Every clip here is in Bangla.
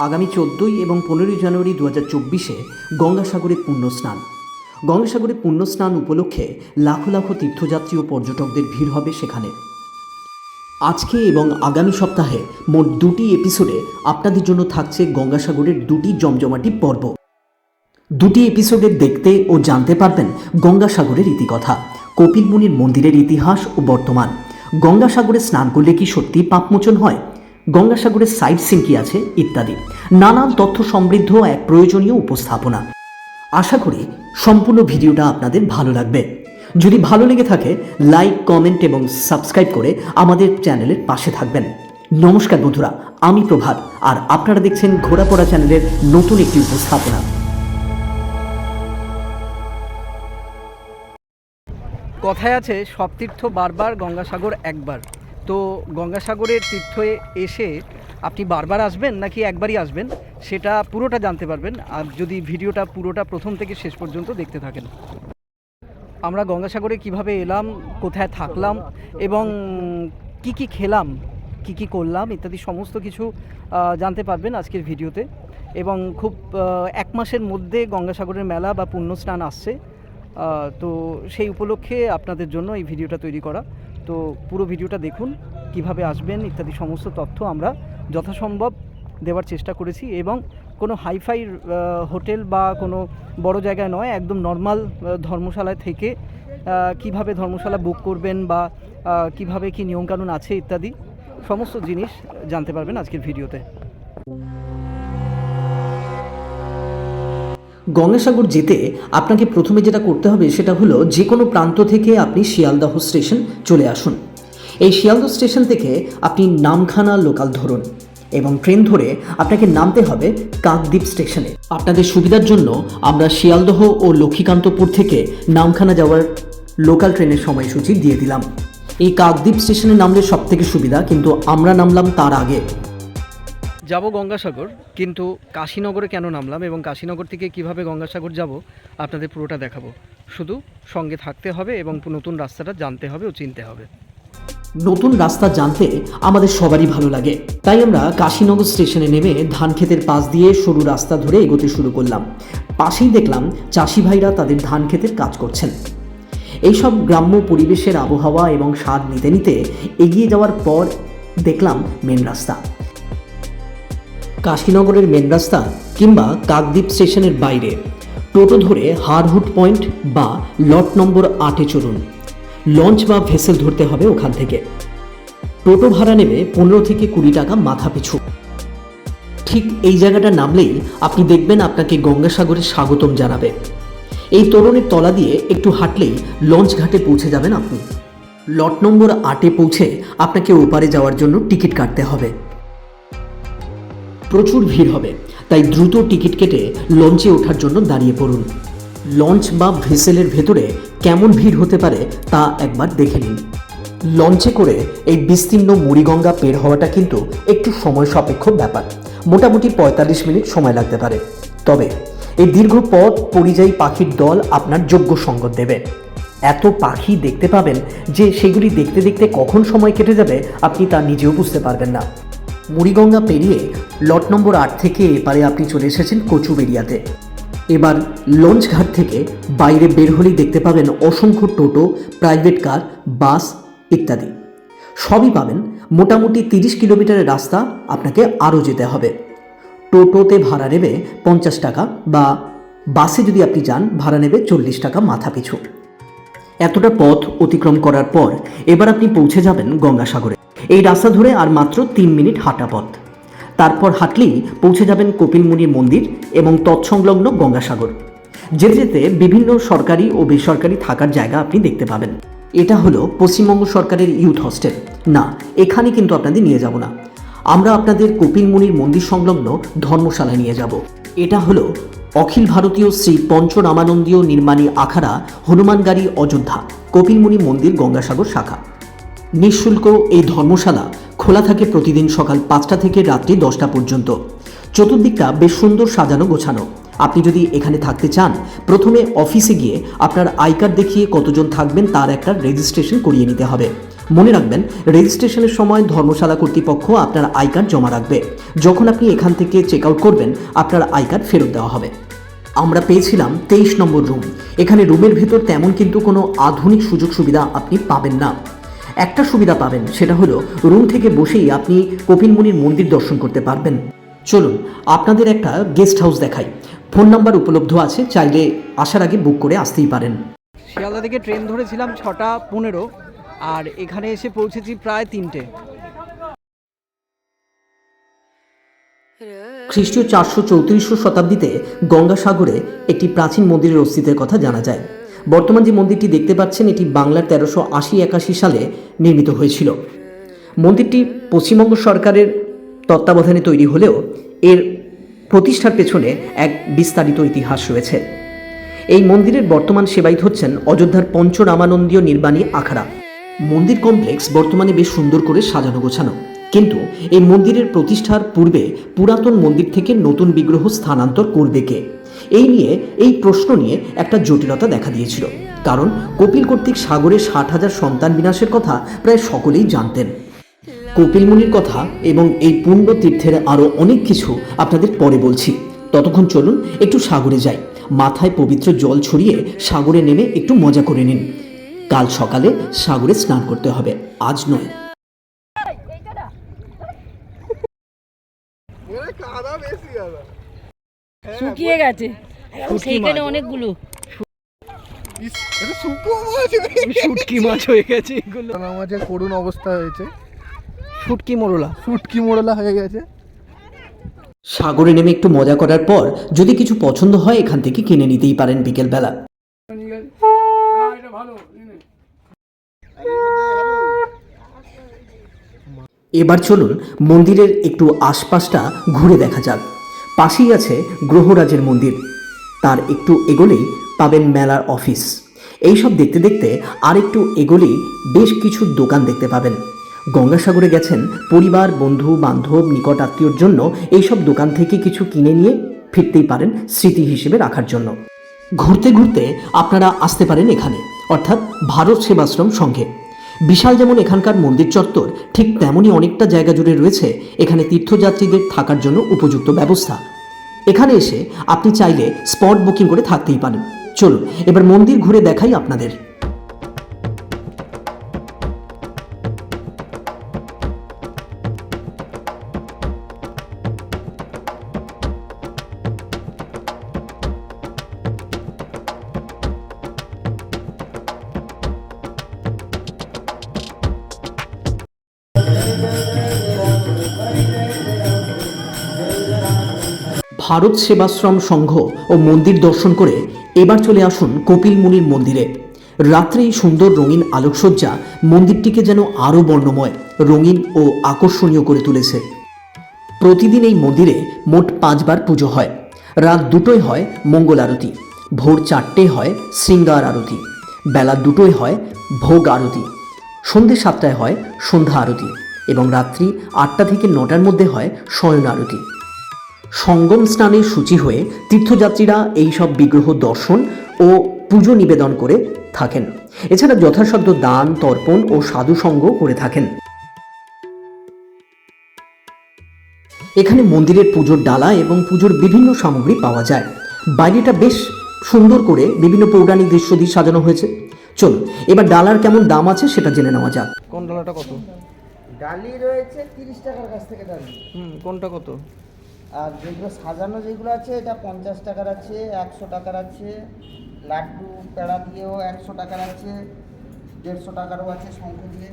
আগামী চোদ্দোই এবং পনেরোই জানুয়ারি দু হাজার চব্বিশে গঙ্গাসাগরে পুণ্য স্নান গঙ্গাসাগরে পুণ্য স্নান উপলক্ষে লাখো লাখো তীর্থযাত্রী ও পর্যটকদের ভিড় হবে সেখানে। আজকে এবং আগামী সপ্তাহে মোট দুটি এপিসোডে আপনাদের জন্য থাকছে গঙ্গাসাগরের দুটি জমজমাটি পর্ব। দুটি এপিসোডে দেখতে ও জানতে পারবেন গঙ্গাসাগরের ইতিকথা, কপিল মুনির মন্দিরের ইতিহাস ও বর্তমান। গঙ্গাসাগরে স্নান করলে কি সত্যি পাপমোচন হয়? গঙ্গাসাগরের সাইট সিন কি আছে ইত্যাদি। নানান তথ্য সমৃদ্ধ এক প্রয়োজনীয় উপস্থাপনা। আশা করি সম্পূর্ণ ভিডিওটা আপনাদের ভালো লাগবে। যদি ভালো লেগে থাকে লাইক কমেন্ট এবং সাবস্ক্রাইব করে আমাদের চ্যানেলের পাশে থাকবেন। নমস্কার বন্ধুরা, আমি প্রভাত, আর আপনারা দেখছেন ঘোরাপড়া চ্যানেলের নতুন একটি উপস্থাপনা। কথায় আছে, সব তীর্থ বারবার গঙ্গাসাগর একবার। তো গঙ্গাসাগরের তীর্থে এসে আপনি বারবার আসবেন নাকি একবারই আসবেন? সেটা পুরোটা জানতে পারবেন। আর যদি ভিডিওটা পুরোটা প্রথম থেকে শেষ পর্যন্ত দেখতে থাকেন। আমরা গঙ্গাসাগরে কীভাবে এলাম, কোথায় থাকলাম এবং কি কি খেলাম, কি কি করলাম ইত্যাদি সমস্ত কিছু জানতে পারবেন আজকের ভিডিওতে। এবং খুব এক মাসের মধ্যে গঙ্গাসাগরের মেলা বা পুণ্য স্নান আসছে তো সেই উপলক্ষে আপনাদের জন্য এই ভিডিওটা তৈরি করা। তো পুরো ভিডিওটা দেখুন, কীভাবে আসবেন, ইত্যাদি সমস্ত তথ্য আমরা যথাসম্ভব দেওয়ার চেষ্টা করেছি এবং কোনো হাইফাই হোটেল বা কোনো বড় জায়গায় নয়, একদম নর্মাল ধর্মশালায় থেকে কীভাবে ধর্মশালা বুক করবেন বা কীভাবে কি নিয়মকানুন আছে ইত্যাদি সমস্ত জিনিস জানতে পারবেন আজকের ভিডিওতে। গঙ্গাসাগর যেতে আপনাকে প্রথমে যেটা করতে হবে সেটা হলো যে কোনো প্রান্ত থেকে আপনি শিয়ালদহ স্টেশন চলে আসুন। এই শিয়ালদহ স্টেশন থেকে আপনি নামখানা লোকাল ধরুন এবং ট্রেন ধরে আপনাকে নামতে হবে কাকদ্বীপ স্টেশনে। আপনাদের সুবিধার জন্য আমরা শিয়ালদহ ও লক্ষ্মীকান্তপুর থেকে নামখানা যাওয়ার লোকাল ট্রেনের সময়সূচি দিয়ে দিলাম। এই কাকদ্বীপ স্টেশনে নামলে সব থেকে সুবিধা, কিন্তু আমরা নামলাম তার আগে। যাব গঙ্গাসাগর, কিন্তু কাশীনগরে কেন নামলাম এবং কাশীনগর থেকে কীভাবে গঙ্গাসাগর যাব আপনাদের পুরোটা দেখাবো। শুধু সঙ্গে থাকতে হবে এবং নতুন রাস্তাটা জানতে হবে ও চিনতে হবে। নতুন রাস্তা জানতে আমাদের সবারই ভালো লাগে। তাই আমরা কাশীনগর স্টেশনে নেমে ধান ক্ষেতের পাশ দিয়ে সরু রাস্তা ধরে এগোতে শুরু করলাম। পাশেই দেখলাম চাষি ভাইরা তাদের ধান ক্ষেতের কাজ করছেন। এইসব গ্রাম্য পরিবেশের আবহাওয়া এবং স্বাদ নিতে নিতে এগিয়ে যাওয়ার পর দেখলাম মেন রাস্তা। কাশীনগরের মেন রাস্তা কিংবা কাকদ্বীপ স্টেশনের বাইরে। টোটো ধরে হারহুট পয়েন্ট বা লট নম্বর আটে চলুন। লঞ্চ বা ভেসেল ধরতে হবে ওখান থেকে। টোটো ভাড়া নেবে পনেরো থেকে কুড়ি টাকা মাথা পিছু। ঠিক এই জায়গাটা নামলেই আপনি দেখবেন আপনাকে গঙ্গাসাগরে স্বাগতম জানাবে। এই তোরণের তলা দিয়ে একটু হাঁটলেই লঞ্চ ঘাটে পৌঁছে যাবেন আপনি। লট নম্বর আটে পৌঁছে আপনাকে ওপারে যাওয়ার জন্য টিকিট কাটতে হবে। প্রচুর ভিড় হবে, তাই দ্রুত টিকিট কেটে লঞ্চে ওঠার জন্য দাঁড়িয়ে পড়ুন। লঞ্চ বা ভেসেলের ভেতরে কেমন ভিড় হতে পারে তা একবার দেখে নিন। লঞ্চে করে এই বিস্তীর্ণ মুড়িগঙ্গা পের হওয়াটা কিন্তু একটু সময় সাপেক্ষ ব্যাপার। মোটামুটি পঁয়তাল্লিশ মিনিট সময় লাগতে পারে। তবে এই দীর্ঘ পথ পরিযায়ী পাখির দল আপনার যোগ্য সঙ্গত দেবে। এত পাখি দেখতে পাবেন যে সেগুলি দেখতে দেখতে কখন সময় কেটে যাবে আপনি তা নিজেও বুঝতে পারবেন না। মুড়িগঙ্গা পেরিয়ে লট নম্বর আট থেকে এপারে আপনি চলে এসেছেন কচুবেরিয়াতে এবার লঞ্চ ঘাট থেকে বাইরে বের হলেই দেখতে পাবেন অসংখ্য টোটো, প্রাইভেট কার, বাস ইত্যাদি। সবই পাবেন। মোটামুটি তিরিশ কিলোমিটারের রাস্তা আপনাকে আরও যেতে হবে। টোটোতে ভাড়া নেবে পঞ্চাশ টাকা বা বাসে যদি আপনি যান, ভাড়া নেবে চল্লিশ টাকা মাথা পিছু এতটা পথ অতিক্রম করার পর এবার আপনি পৌঁছে যাবেন গঙ্গাসাগরে। এই রাস্তা ধরে আর মাত্র তিন মিনিট হাঁটা পথ। তারপর হাঁটলেই পৌঁছে যাবেন কপিলমুনির মন্দির এবং তৎসংলগ্ন গঙ্গাসাগর। যেতে যেতে বিভিন্ন সরকারি ও বেসরকারি থাকার জায়গা আপনি দেখতে পাবেন। এটা হলো পশ্চিমবঙ্গ সরকারের ইউথ হস্টেল। না, এখানে কিন্তু আপনাদের নিয়ে যাব না। আমরা আপনাদের কপিলমুনির মন্দির সংলগ্ন ধর্মশালায় নিয়ে যাব। এটা হলো অখিল ভারতীয় শ্রী পঞ্চরামানন্দীয় নির্মাণী আখাড়া হনুমানগাড়ি অযোধ্যা কপিলমুনি মন্দির গঙ্গাসাগর শাখা। নিঃশুল্ক এই ধর্মশালা খোলা থাকে প্রতিদিন সকাল পাঁচটা থেকে রাত্রি দশটা পর্যন্ত। চতুর্দিকটা বেশ সুন্দর সাজানো গোছানো। আপনি যদি এখানে থাকতে চান, প্রথমে অফিসে গিয়ে আপনার আই কার্ড দেখিয়ে কতজন থাকবেন তার একটা রেজিস্ট্রেশন করিয়ে নিতে হবে। মনে রাখবেন, রেজিস্ট্রেশনের সময় ধর্মশালা কর্তৃপক্ষ আপনার আই কার্ড জমা রাখবে। যখন আপনি এখান থেকে চেক আউট করবেন, আপনার আই কার্ড ফেরত দেওয়া হবে। আমরা পেয়েছিলাম তেইশ নম্বর রুম। এখানে রুমের ভেতর তেমন কিন্তু কোনো আধুনিক সুযোগ সুবিধা আপনি পাবেন না। একটা সুবিধা পাবেন সেটা হলো রুম থেকে বসেই আপনি কপিলমুনির মন্দির দর্শন করতে পারবেন। চলুন আপনাদের একটা গেস্ট হাউস দেখাই। ফোন নাম্বার উপলব্ধ আছে চাইলে আসার আগে বুক করে আসতেই পারেন। শিয়ালদা থেকে ট্রেন ধরেছিলাম ছটা পনেরো আর এখানে এসে পৌঁছেছি প্রায় তিনটে। খ্রিস্টীয় চারশো চৌত্রিশশো শতাব্দীতে গঙ্গাসাগরে একটি প্রাচীন মন্দিরের অস্তিত্বের কথা জানা যায়। বর্তমান যে মন্দিরটি দেখতে পাচ্ছেন, এটি বাংলার তেরোশো আশি একাশি সালে নির্মিত হয়েছিল। মন্দিরটি পশ্চিমবঙ্গ সরকারের তত্ত্বাবধানে তৈরি হলেও এর প্রতিষ্ঠার পেছনে এক বিস্তারিত ইতিহাস রয়েছে। এই মন্দিরের বর্তমান সেবায়িত হচ্ছেন অযোধ্যার পঞ্চরামানন্দীয় নির্বাণী আখড়া। মন্দির কমপ্লেক্স বর্তমানে বেশ সুন্দর করে সাজানো গোছানো। কিন্তু এই মন্দিরের প্রতিষ্ঠার পূর্বে পুরাতন মন্দির থেকে নতুন বিগ্রহ স্থানান্তর করবে কে? এই নিয়ে, এই প্রশ্ন নিয়ে একটা জটিলতা দেখা দিয়েছিল। কারণ কপিল কর্তৃক সাগরে ষাট হাজার সন্তান বিনাশের কথা প্রায় সকলেই জানতেন। কপিল মুনির কথা এবং এই পুণ্য তীর্থের আরও অনেক কিছু আপনাদের পরে বলছি। ততক্ষণ চলুন একটু সাগরে যাই। মাথায় পবিত্র জল ছড়িয়ে সাগরে নেমে একটু মজা করে নিন। কাল সকালে সাগরে স্নান করতে হবে। আজ নয়। শুকিয়ে গেছে। সেইখানে মাছ। অনেকগুলো। শুটকি মাছ হয়ে গেছে এগুলো। মাছের করুণ অবস্থা হয়েছে। শুটকি মোরলা। ফুটকি মোড়লা হয়ে গেছে। সাগরে নেমে একটু মজা করার পর যদি কিছু পছন্দ হয় এখান থেকে কিনে নিতেই পারেন বিকেলবেলা। এবার চলুন মন্দিরের একটু আশপাশটা ঘুরে দেখা যাক। পাশেই আছে গ্রহরাজের মন্দির। তার একটু এগোলেই পাবেন মেলার অফিস। এইসব দেখতে দেখতে আর একটু এগোলেই বেশ কিছু দোকান দেখতে পাবেন। গঙ্গাসাগরে গেছেন পরিবার, বন্ধু, বান্ধব, নিকট আত্মীয়র জন্য এইসব দোকান থেকে কিছু কিনে নিয়ে ফিরতেই পারেন স্মৃতি হিসেবে রাখার জন্য। ঘুরতে ঘুরতে আপনারা আসতে পারেন এখানে, অর্থাৎ ভারত সেবাশ্রম সংঘে বিশাল যেমন এখানকার মন্দির চত্বর, ঠিক তেমনই অনেকটা জায়গা জুড়ে রয়েছে এখানে তীর্থযাত্রীদের থাকার জন্য উপযুক্ত ব্যবস্থা। এখানে এসে আপনি চাইলে স্পট বুকিং করে থাকতেই পারেন। চলুন, এবার মন্দির ঘুরে দেখাই আপনাদের। ভারত সেবাশ্রম সংঘ ও মন্দির দর্শন করে এবার চলে আসুন কপিল মুনির মন্দিরে। রাত্রে সুন্দর রঙিন আলোকসজ্জা মন্দিরটিকে যেন আরও বর্ণময়, রঙিন ও আকর্ষণীয় করে তুলেছে। প্রতিদিন এই মন্দিরে মোট পাঁচবার পুজো হয়। রাত দুটোয় হয় মঙ্গল আরতি, ভোর চারটে হয় শৃঙ্গার আরতি, বেলা দুটোয় হয় ভোগ আরতি সন্ধে সাতটায় হয় সন্ধ্যা আরতি এবং রাত্রি আটটা থেকে নটার মধ্যে হয় শয়ন আরতি। সঙ্গম স্নানে সূচি হয়ে তীর্থযাত্রীরা এই সব বিগ্রহ দর্শন ও পুজো নিবেদন করে থাকেন। এছাড়া যথাসাধ্য দান তর্পণ ও সাধুসঙ্গ করে থাকেন। এখানে মন্দিরের পুজোর ডালা এবং পুজোর বিভিন্ন সামগ্রী পাওয়া যায়। বাইরেটা বেশ সুন্দর করে বিভিন্ন পৌরাণিক দৃশ্য দিয়ে সাজানো হয়েছে। চলুন এবার ডালার কেমন দাম আছে সেটা জেনে নেওয়া যাক। কোন ডালাটা কত? ডালি রয়েছে তিরিশ টাকার কাছ থেকে ডালি। হুম কোনটা কত? আর যেগুলো সাজানো, যেগুলো আছে, এটা পঞ্চাশ টাকার আছে, একশো টাকার আছে। লাড্ডু, পেড়া দিয়েও একশো টাকার আছে, দেড়শো টাকারও আছে শঙ্খ দিয়ে।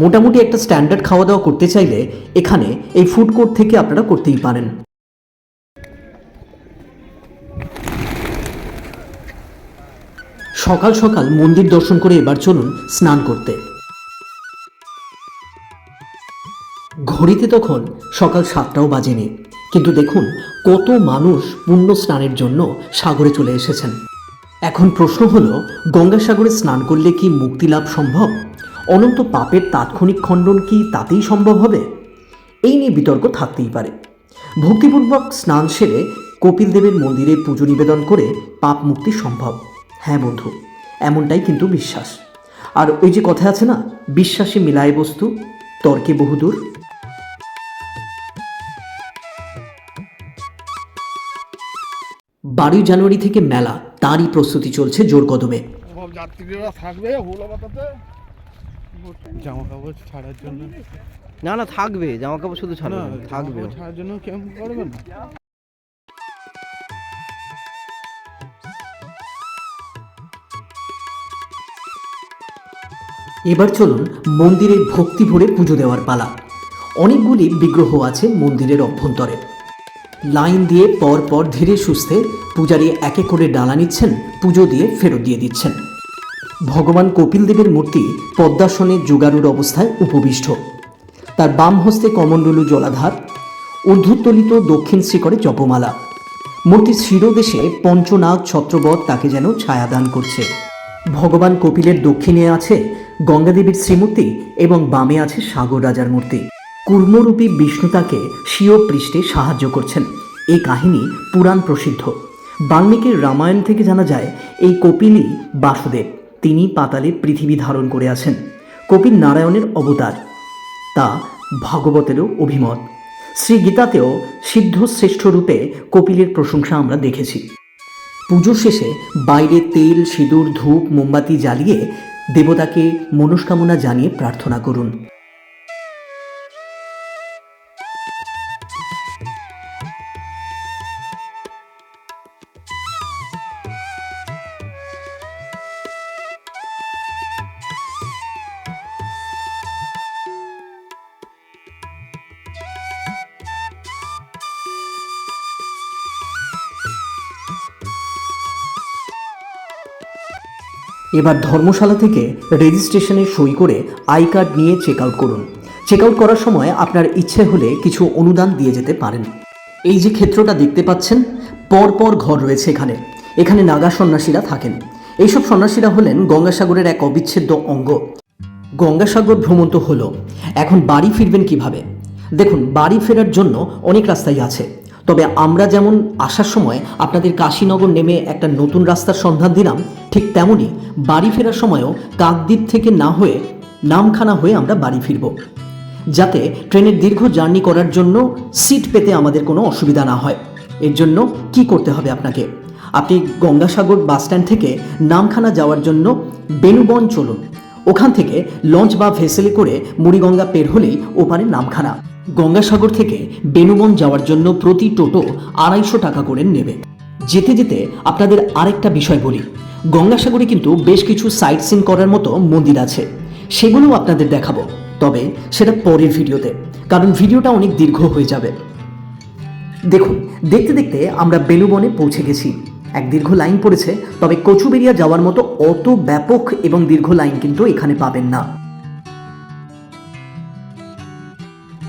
মোটামুটি একটা স্ট্যান্ডার্ড খাওয়া দাওয়া করতে চাইলে এখানে এই ফুড কোর্ট থেকে আপনারা করতেই পারেন। সকাল সকাল মন্দির দর্শন করে এবার চলুন স্নান করতে। ঘড়িতে তখন সকাল সাতটাও বাজেনি। কিন্তু দেখুন, কত মানুষ পুণ্য স্নানের জন্য সাগরে চলে এসেছেন। এখন প্রশ্ন হলো, গঙ্গাসাগরে স্নান করলে কি মুক্তি লাভ সম্ভব? অনন্ত পাপের তাৎক্ষণিক খণ্ডন কি তাতেই সম্ভব হবে? এই নিয়ে বিতর্ক থাকতেই পারে। ভক্তিপূর্বক স্নান সেরে কপিল দেবের মন্দিরে পুজো নিবেদন করে পাপ মুক্তি সম্ভব। হ্যাঁ বন্ধু এমনটাই কিন্তু বিশ্বাস। আর ওই যে কথা আছে না বিশ্বাসে মিলায় বস্তু তর্কে বহুদূর বারোই জানুয়ারি থেকে মেলা তারই প্রস্তুতি চলছে জোর কদমে। যাত্রীরা থাকবে জামা কাপড় ছাড়ার জন্য। না না থাকবে। জামা কাপড় শুধু ছাড়বে না না, জামা থাকবে। ছাড়ার জন্য ক্যাম্প করবে না? এবার চলুন মন্দিরে ভক্তি ভরে পুজো দেওয়ার পালা। অনেকগুলি বিগ্রহ আছে মন্দিরের অভ্যন্তরে। লাইন দিয়ে পর পর ধীরে সুস্থে পূজারী এক এক করে ডালা নিচ্ছেন, পুজো দিয়ে ফেরত দিয়ে দিচ্ছেন। ভগবান কপিল দেবের মূর্তি পদ্মাসনে যুগারুর অবস্থায় উপবিষ্ট। তার বাম হস্তে কমণ্ডলু জলাধার ঊর্ধ্বতলিত দক্ষিণ শিখরে জপমালা। মূর্তির শিরোদেশে পঞ্চনাগ ছত্রবৎ তাকে যেন ছায়াদান করছে। ভগবান কপিলের দক্ষিণে আছে গঙ্গাদেবীর শ্রীমূর্তি এবং বামে আছে সাগর রাজার মূর্তি। কুর্মরূপী বিষ্ণু তাকে স্বীয় পৃষ্ঠে সাহায্য করছেন। এই কাহিনী পুরাণ প্রসিদ্ধ। বাল্মীকির রামায়ণ থেকে জানা যায়, এই কপিলই বাসুদেব। তিনি পাতালে পৃথিবী ধারণ করে আছেন। কপিল নারায়ণের অবতার। তা ভাগবতেরও অভিমত। শ্রী গীতাতেও সিদ্ধ শ্রেষ্ঠ রূপে কপিলের প্রশংসা আমরা দেখেছি। পুজো শেষে বাইরে তেল সিঁদুর ধূপ মোমবাতি জ্বালিয়ে দেবতাকে মনস্কামনা জানিয়ে প্রার্থনা করুন। এবার ধর্মশালা থেকে রেজিস্ট্রেশনে সই করে আই কার্ড নিয়ে চেক আউট করুন। চেক আউট করার সময় আপনার ইচ্ছে হলে কিছু অনুদান দিয়ে যেতে পারেন। এই যে ক্ষেত্রটা দেখতে পাচ্ছেন পর পর ঘর রয়েছে এখানে। এখানে নাগা সন্ন্যাসীরা থাকেন। এইসব সন্ন্যাসীরা হলেন গঙ্গাসাগরের এক অবিচ্ছেদ্য অঙ্গ। গঙ্গাসাগর ভ্রমণ তো হলো। এখন বাড়ি ফিরবেন কীভাবে? দেখুন, বাড়ি ফেরার জন্য অনেক রাস্তাই আছে। তবে আমরা যেমন আসার সময় আপনাদের কাশীনগর নেমে একটা নতুন রাস্তার সন্ধান দিলাম, ঠিক তেমনই বাড়ি ফেরার সময়ও কাকদ্বীপ থেকে না হয়ে নামখানা হয়ে আমরা বাড়ি ফিরব। যাতে ট্রেনের দীর্ঘ জার্নি করার জন্য সিট পেতে আমাদের কোনো অসুবিধা না হয়। এর জন্য কি করতে হবে আপনাকে? আপনি গঙ্গাসাগর বাসস্ট্যান্ড থেকে নামখানা যাওয়ার জন্য বেনুবন চলুন। ওখান থেকে লঞ্চ বা ভেসেলে করে মুড়িগঙ্গা পের হলেই ওপারে নামখানা। গঙ্গাসাগর থেকে বেনুবন যাওয়ার জন্য প্রতি টোটো আড়াইশো টাকা করে নেবে। যেতে যেতে আপনাদের আরেকটা বিষয় বলি। গঙ্গাসাগরে কিন্তু বেশ কিছু সাইট সিন করার মতো মন্দির আছে। সেগুলোও আপনাদের দেখাবো। তবে সেটা পরের ভিডিওতে, কারণ ভিডিওটা অনেক দীর্ঘ হয়ে যাবে। দেখুন, দেখতে দেখতে আমরা বেলুবনে পৌঁছে গেছি। এক দীর্ঘ লাইন পড়েছে, তবে কচুবেরিয়া যাওয়ার মতো অত ব্যাপক এবং দীর্ঘ লাইন কিন্তু এখানে পাবেন না।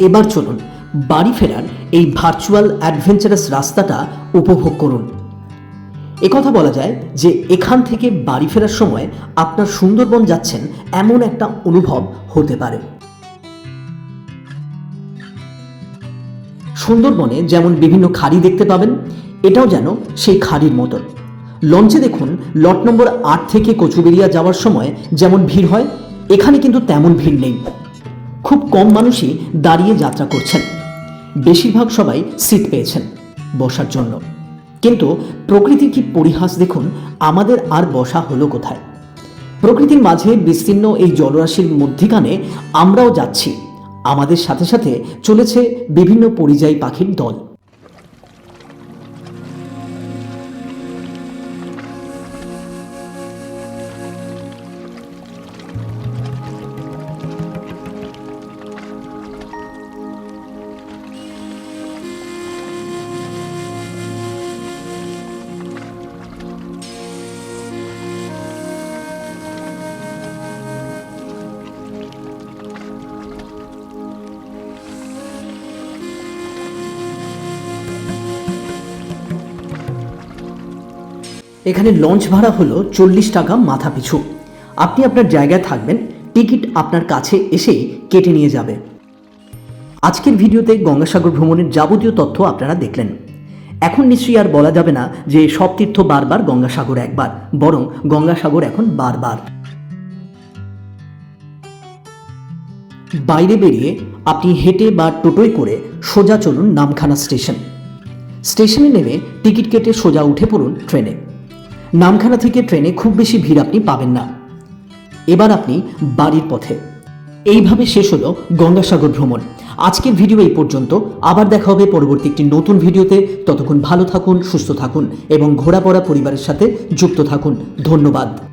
এবার চলুন বাড়ি ফেরার এই ভার্চুয়াল অ্যাডভেঞ্চারাস রাস্তাটা উপভোগ করুন। একথা বলা যায় যে এখান থেকে বাড়ি ফেরার সময় আপনার সুন্দরবন যাচ্ছেন এমন একটা অনুভব হতে পারে। সুন্দরবনে যেমন বিভিন্ন খাড়ি দেখতে পাবেন, এটাও যেন সেই খাড়ির মতন। লঞ্চে দেখুন লট নম্বর আট থেকে কচুবেরিয়া যাওয়ার সময় যেমন ভিড় হয়, এখানে কিন্তু তেমন ভিড় নেই। খুব কম মানুষই দাঁড়িয়ে যাত্রা করছেন। বেশিরভাগ সবাই সিট পেয়েছেন বসার জন্য। কিন্তু প্রকৃতি কি পরিহাস দেখুন, আমাদের আর বসা হলো কোথায়? প্রকৃতির মাঝে বিস্তীর্ণ এই জলরাশির মধ্যিখানে আমরাও যাচ্ছি। আমাদের সাথে সাথে চলেছে বিভিন্ন পরিযায়ী পাখির দল। এখানে লঞ্চ ভাড়া হলো চল্লিশ টাকা মাথা পিছু আপনি আপনার জায়গায় থাকবেন, টিকিট আপনার কাছে এসেই কেটে নিয়ে যাবে। আজকের ভিডিওতে গঙ্গাসাগর ভ্রমণের যাবতীয় তথ্য আপনারা দেখলেন। এখন নিশ্চয়ই আর বলা যাবে না যে সব তীর্থ বারবার গঙ্গাসাগর একবার, বরং গঙ্গাসাগর এখন বারবার। বাইরে বেরিয়ে আপনি হেঁটে বা টোটোয় করে সোজা চলুন নামখানা স্টেশন। স্টেশনে নেমে টিকিট কেটে সোজা উঠে পড়ুন ট্রেনে। নামখানা থেকে ট্রেনে খুব বেশি ভিড় আপনি পাবেন না। এবার আপনি বাড়ির পথে। এইভাবে শেষ হলো গঙ্গাসাগর ভ্রমণ। আজকের ভিডিও এই পর্যন্ত। আবার দেখা হবে পরবর্তী একটি নতুন ভিডিওতে। ততক্ষণ ভালো থাকুন, সুস্থ থাকুন এবং ঘোরাপড়া পরিবারের সাথে যুক্ত থাকুন। ধন্যবাদ।